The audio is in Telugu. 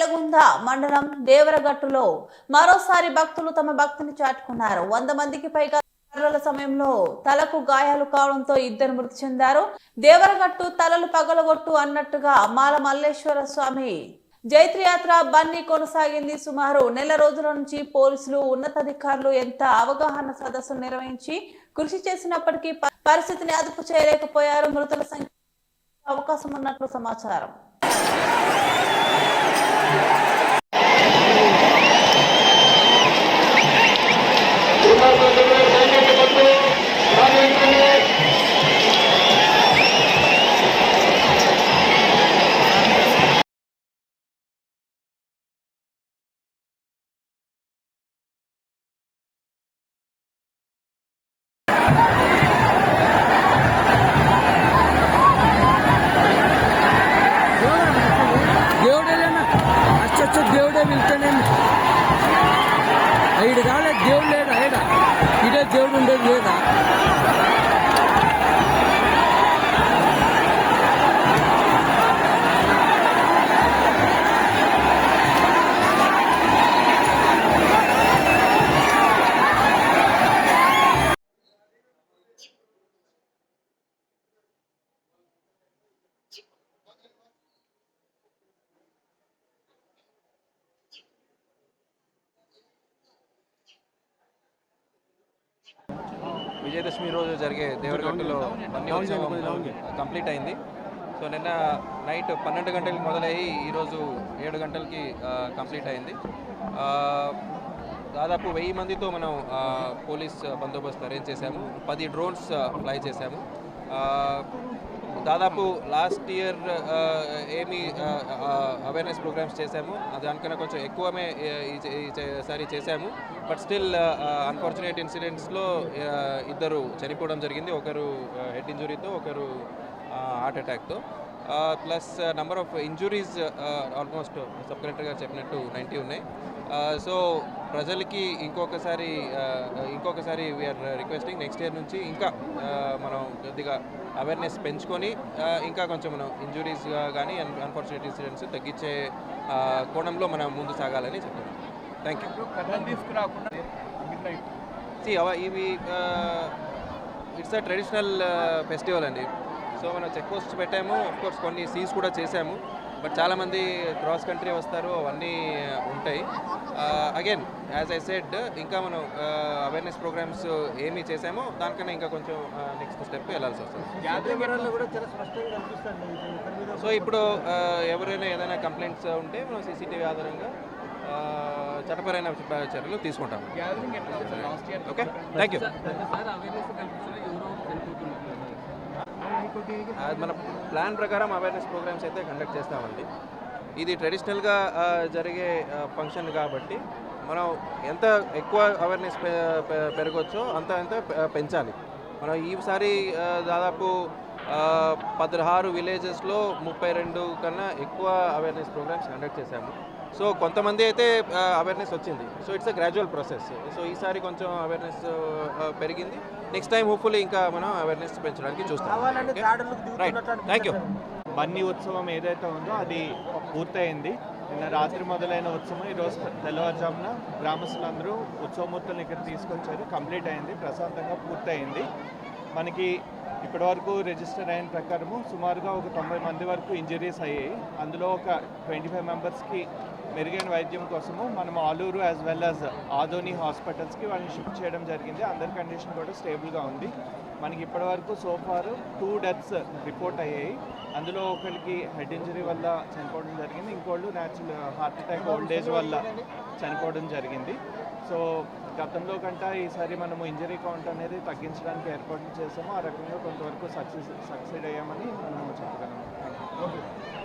వెలుగుంద? మండలం దేవరగట్టులో మరోసారి భక్తులు తమ భక్తిని చాటుకున్నారు. వంద మందికి పైగా కర్రల సమయంలో తలకు గాయాలు కావడంతో ఇద్దరు మృతి చెందారు. దేవరగట్టు తలలు పగలగొట్టు అన్నట్టుగా మాల మల్లేశ్వర స్వామి జైత్రయాత్ర బన్నీ కొనసాగింది. సుమారు నెల రోజుల నుంచి పోలీసులు ఉన్నతాధికారులు ఎంత అవగాహన సదస్సు నిర్వహించి కృషి చేసినప్పటికీ పరిస్థితిని అదుపు చేయలేకపోయారు. మృతుల సంఖ్య అవకాశం ఉన్నట్లు సమాచారం. Deus. ఐదు కాలే దేవుడు లేడా విజయదశమి రోజు జరిగే దేవరగట్టులో అన్ని ఉత్సవం కంప్లీట్ అయింది. సో నిన్న నైట్ పన్నెండు గంటలకు మొదలయ్యి ఈరోజు ఏడు గంటలకి కంప్లీట్ అయింది. దాదాపు వెయ్యి మందితో మనం పోలీస్ బందోబస్తు అరేంజ్ చేశాము. పది డ్రోన్స్ ఫ్లై చేశాము. దాదాపు లాస్ట్ ఇయర్ ఏమి అవేర్నెస్ ప్రోగ్రామ్స్ చేశాము. దానికన్నా కొంచెం ఎక్కువమే ఈసారి చేశాము. బట్ స్టిల్ అన్ఫార్చునేట్ ఇన్సిడెంట్స్లో ఇద్దరు చనిపోవడం జరిగింది. ఒకరు హెడ్ ఇంజురీతో ఒకరు heart అటాక్తో plus number of injuries almost sub collector గారు చెప్పినట్టు నైంటీ ఉన్నాయి. సో ప్రజలకి ఇంకొకసారి ఇంకొకసారి వీఆర్ రిక్వెస్టింగ్ నెక్స్ట్ ఇయర్ నుంచి ఇంకా మనం కొద్దిగా అవేర్నెస్ పెంచుకొని ఇంకా కొంచెం మనం ఇంజురీస్ కానీ అన్ఫార్చునేట్ ఇన్సిడెంట్స్ తగ్గించే కోణంలో మనం ముందు సాగాలని చెప్తున్నాం థ్యాంక్ యూ సి అవ ఇవి ఇట్స్ అ ట్రెడిషనల్ ఫెస్టివల్ అండి. సో మనం చెక్ పోస్ట్ పెట్టాము కోర్స్ కొన్ని సీజ్ కూడా చేశాము బట్ చాలామంది క్రాస్ కంట్రీ వస్తారు అవన్నీ ఉంటాయి. అగైన్ యాజ్ ఐ సెడ్ ఇంకా మనం అవేర్నెస్ ప్రోగ్రామ్స్ ఏమి చేసామో దానికన్నా ఇంకా కొంచెం నెక్స్ట్ స్టెప్ వెళ్ళాల్సి వస్తుంది. సో ఇప్పుడు ఎవరైనా ఏదైనా కంప్లైంట్స్ ఉంటే మనం సీసీటీవీ ఆధారంగా చట్టపరమైన చర్యలు తీసుకుంటాం ఓకే థ్యాంక్ యూ మన ప్లాన్ ప్రకారం అవేర్నెస్ ప్రోగ్రామ్స్ అయితే కండక్ట్ చేస్తామండి. ఇది ట్రెడిషనల్గా జరిగే ఫంక్షన్ కాబట్టి మనం ఎంత ఎక్కువ అవేర్నెస్ పెరగచ్చో అంత ఎంత పెంచాలి. మనం ఈసారి దాదాపు పదహారు విలేజెస్లో ముప్పై రెండు కన్నా ఎక్కువ అవేర్నెస్ ప్రోగ్రామ్స్ కండక్ట్ చేశాము. సో కొంతమంది అయితే అవేర్నెస్ వచ్చింది. So it's a gradual process so ఈసారి కొంచెం అవేర్నెస్ పెరిగింది. నెక్స్ట్ టైం హోప్ఫుల్లీ ఇంకా మనం అవేర్నెస్ పెంచడానికి చూస్తాం. రైట్ థ్యాంక్ యూ బన్నీ ఉత్సవం ఏదైతే ఉందో అది పూర్తయింది. నిన్న రాత్రి మొదలైన ఉత్సవం ఈరోజు తెల్లవారుజామున గ్రామస్తులందరూ ఉత్సవమూర్తులను ఇక్కడ తీసుకొచ్చారు. కంప్లీట్ అయింది. ప్రశాంతంగా పూర్తయింది. మనకి ఇప్పటివరకు రిజిస్టర్ అయిన ప్రకారము సుమారుగా ఒక తొంభై మంది వరకు ఇంజరీస్ అయ్యాయి. అందులో ఒక ట్వంటీ ఫైవ్ మెంబర్స్కి మెరుగైన వైద్యం కోసము మనం Aluru as well as Adoni హాస్పిటల్స్కి వాళ్ళని షిఫ్ట్ చేయడం జరిగింది. అందరి కండిషన్ కూడా స్టేబుల్గా ఉంది. మనకి ఇప్పటివరకు సోఫార్ టూ డెత్స్ రిపోర్ట్ అయ్యాయి. అందులో ఒకరికి హెడ్ ఇంజరీ వల్ల చనిపోవడం జరిగింది. ఇంకోళ్ళు natural heart attack old age వల్ల చనిపోవడం జరిగింది. సో గతంలో కంటే ఈసారి మనము ఇంజరీ కౌంట్ అనేది తగ్గించడానికి ఏర్పాట్లు చేసాము. ఆ రకంగా కొంతవరకు సక్సెస్ సక్సెడ్ అయ్యామని మనము చెప్పగలము